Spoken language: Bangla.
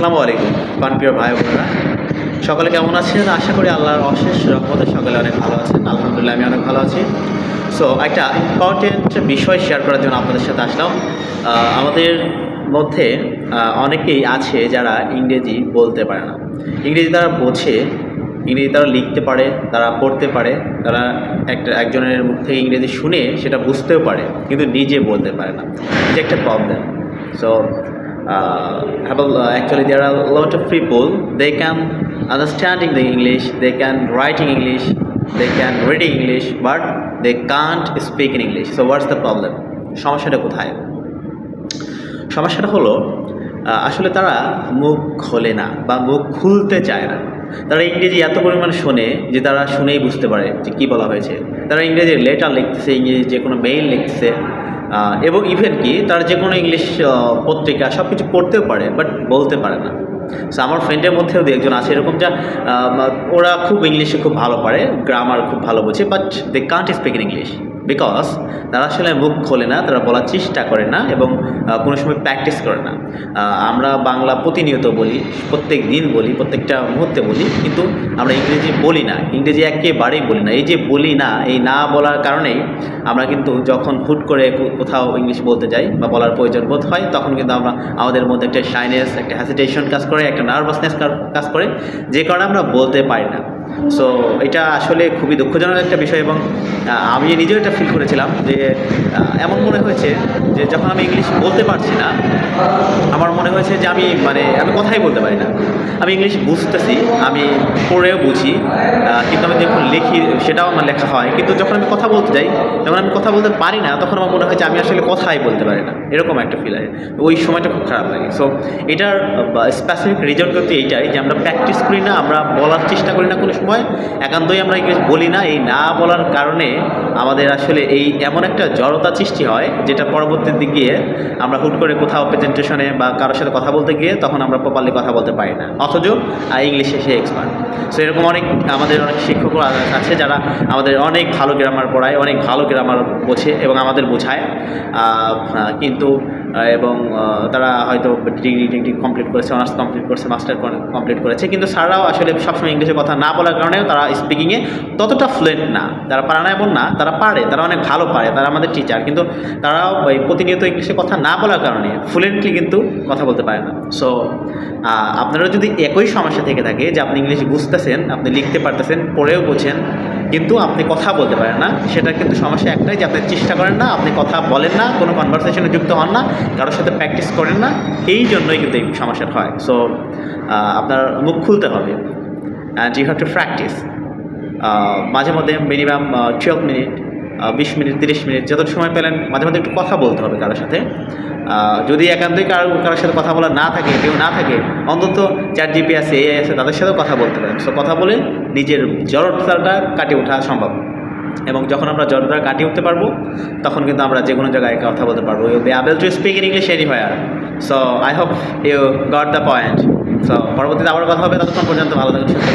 আসসালামু আলাইকুম পানপ্রিয় ভাই বোনেরা। সকলে কেমন আছেন? আশা করি আল্লাহর অশেষ রহমতে সকলে অনেক ভালো আছেন। আলহামদুলিল্লাহ, আমি অনেক ভালো আছি। সো একটা ইম্পর্টেন্ট বিষয় শেয়ার করার জন্য আপনাদের সাথে আসলাম। আমাদের মধ্যে অনেকেই আছে যারা ইংরেজি বলতে পারে না। ইংরেজি তারা বোঝে, ইংরেজি তারা লিখতে পারে, তারা পড়তে পারে, তারা একটা, একজনের মুখ থেকে ইংরেজি শুনে সেটা বুঝতেও পারে, কিন্তু নিজে বলতে পারে না। এটা একটা problem so have a, actually there are a lot of people they can understanding the english they can writing english they can reading english but they can't speak in english so what's the problem সমস্যাটা কোথায় সমস্যাটা হলো আসলে তারা মুখ খোলে না বা মুখ খুলতে চায় না তারা ইংরেজি এত পরিমাণ শোনে যে তারা শুনেই বুঝতে পারে যে কী বলা হয়েছে তারা ইংরেজি লেটার লিখতেছে ইংরেজি যে কোনো মেইল লিখতেছে এবং ইভেন কি, তার যে কোনো ইংলিশ পত্রিকা সব কিছু পড়তেও পারে বাট বলতে পারে না। সো আমার ফ্রেন্ডের মধ্যেও দু একজন আছে এরকম যা ওরা খুব ইংলিশে খুব ভালো পারে গ্রামার খুব ভালো বোঝে but they can't speak in English because তারা আসলে মুখ খোলে না, তারা বলার চেষ্টা করে না এবং কোনো সময় প্র্যাকটিস করে না। আমরা বাংলা প্রতিনিয়ত বলি, প্রত্যেক দিন বলি, প্রত্যেকটা মুহূর্তে বলি, কিন্তু আমরা ইংরেজি বলি না। ইংরেজি একেবারেই বলি না। এই যে বলি না, এই না বলার কারণেই আমরা কিন্তু যখন হুট করে কোথাও ইংলিশ বলতে যাই বা বলার প্রয়োজন বোধ হয়, তখন কিন্তু আমরা আমাদের মধ্যে একটা শাইনেস একটা হ্যাসিটেশন কাজ করে, একটা নার্ভাসনেস কাজ করে, যে কারণে আমরা বলতে পারি না। সো এটা আসলে খুবই দুঃখজনক একটা বিষয় এবং আমি নিজেও এটা ফিল করেছিলাম যে এমন মনে হয়েছে যে যখন আমি ইংলিশ বলতে পারছি না, আমার মনে হয়েছে যে আমি মানে আমি কথাই বলতে পারি না। আমি ইংলিশ বুঝতেছি, আমি পড়েও বুঝি কিন্তু আমি যখন লিখি সেটাও আমার লেখা হয়। কিন্তু যখন আমি কথা বলতে যাই, যখন আমি কথা বলতে পারি না, তখন আমার মনে হয় যে আমি আসলে কথাই বলতে পারি না। এরকম একটা ফিল হয়। ওই সময়টা খুব খারাপ লাগে। সো এটার স্পেসিফিক রিজন কিন্তু এইটাই যে আমরা প্র্যাকটিস করি না, আমরা বলার চেষ্টা করি না, কোনো সময়। একান্তই আমরা ইংলিশ বলি না, এই না বলার কারণে আমাদের আসলে এই এমন একটা জড়তা সৃষ্টি হয়, যেটা পরবর্তী দিক গিয়ে আমরা হুট করে কোথাও প্রেজেন্টেশনে বা কারোর সাথে কথা বলতে গিয়ে তখন আমরা প্রপারলি কথা বলতে পারি না। অথচ ইংলিশে সে এক্সপার্ট সো এরকম অনেক, আমাদের অনেক শিক্ষকরা আছে যারা আমাদের অনেক ভালো গ্রামার পড়ায়, অনেক ভালো গ্রামার বোঝে এবং আমাদের বোঝায়। কিন্তু এবং তারা হয়তো ডিগ্রি ডিগ্রি কমপ্লিট করেছে অনার্স কমপ্লিট করেছে মাস্টার কমপ্লিট করেছে, কিন্তু স্যাররাও আসলে সবসময় ইংলিশে কথা না বলার কারণেও তারা স্পিকিংয়ে ততটা ফ্লুয়েন্ট না। তারা পারে না এমন না, তারা পারে, তারা অনেক ভালো পারে, তারা আমাদের টিচার কিন্তু তারাও প্রতিনিয়ত ইংলিশে কথা না বলার কারণে ফ্লুয়েন্টলি কিন্তু কথা বলতে পারে না। সো আপনারা যদি একই সমস্যা থেকে থাকে যে আপনি ইংলিশ বুঝতেছেন, আপনি লিখতে পারতেছেন, পড়েও বোঝেন কিন্তু আপনি কথা বলতে পারেন না। সেটা কিন্তু সমস্যা একটাই যে আপনি চেষ্টা করেন না, আপনি কথা বলেন না, কোনো কনভারসেশনে যুক্ত হন না, কারোর সাথে প্র্যাকটিস করেন না, এই জন্যই কিন্তু এই সমস্যাটা হয়। সো আপনার মুখ খুলতে হবে। And you have to practise মাঝে মধ্যে মিনিমাম টুয়েলভ মিনিট বিশ মিনিট, তিরিশ মিনিট যত সময় পেলেন মাঝে মাঝে একটু কথা বলতে হবে কারোর সাথে। যদি একান্তই কারও, কারোর সাথে কথা বলা না থাকে, কেউ না থাকে, অন্তত চার জিপি আছে এ আছে, তাদের সাথেও কথা বলতে পারেন। সো কথা বলে নিজের জড়তাটা কাটিয়ে ওঠা সম্ভব। এবং যখন আমরা জড়তা কাটিয়ে উঠতে পারব, তখন কিন্তু আমরা যে কোনো জায়গায় কথা বলতে পারব। You be able to speak in English anywhere so I hope you got the point so পরবর্তীতে আবার কথা হবে, ততক্ষণ পর্যন্ত ভালো থাকুন, সুস্থ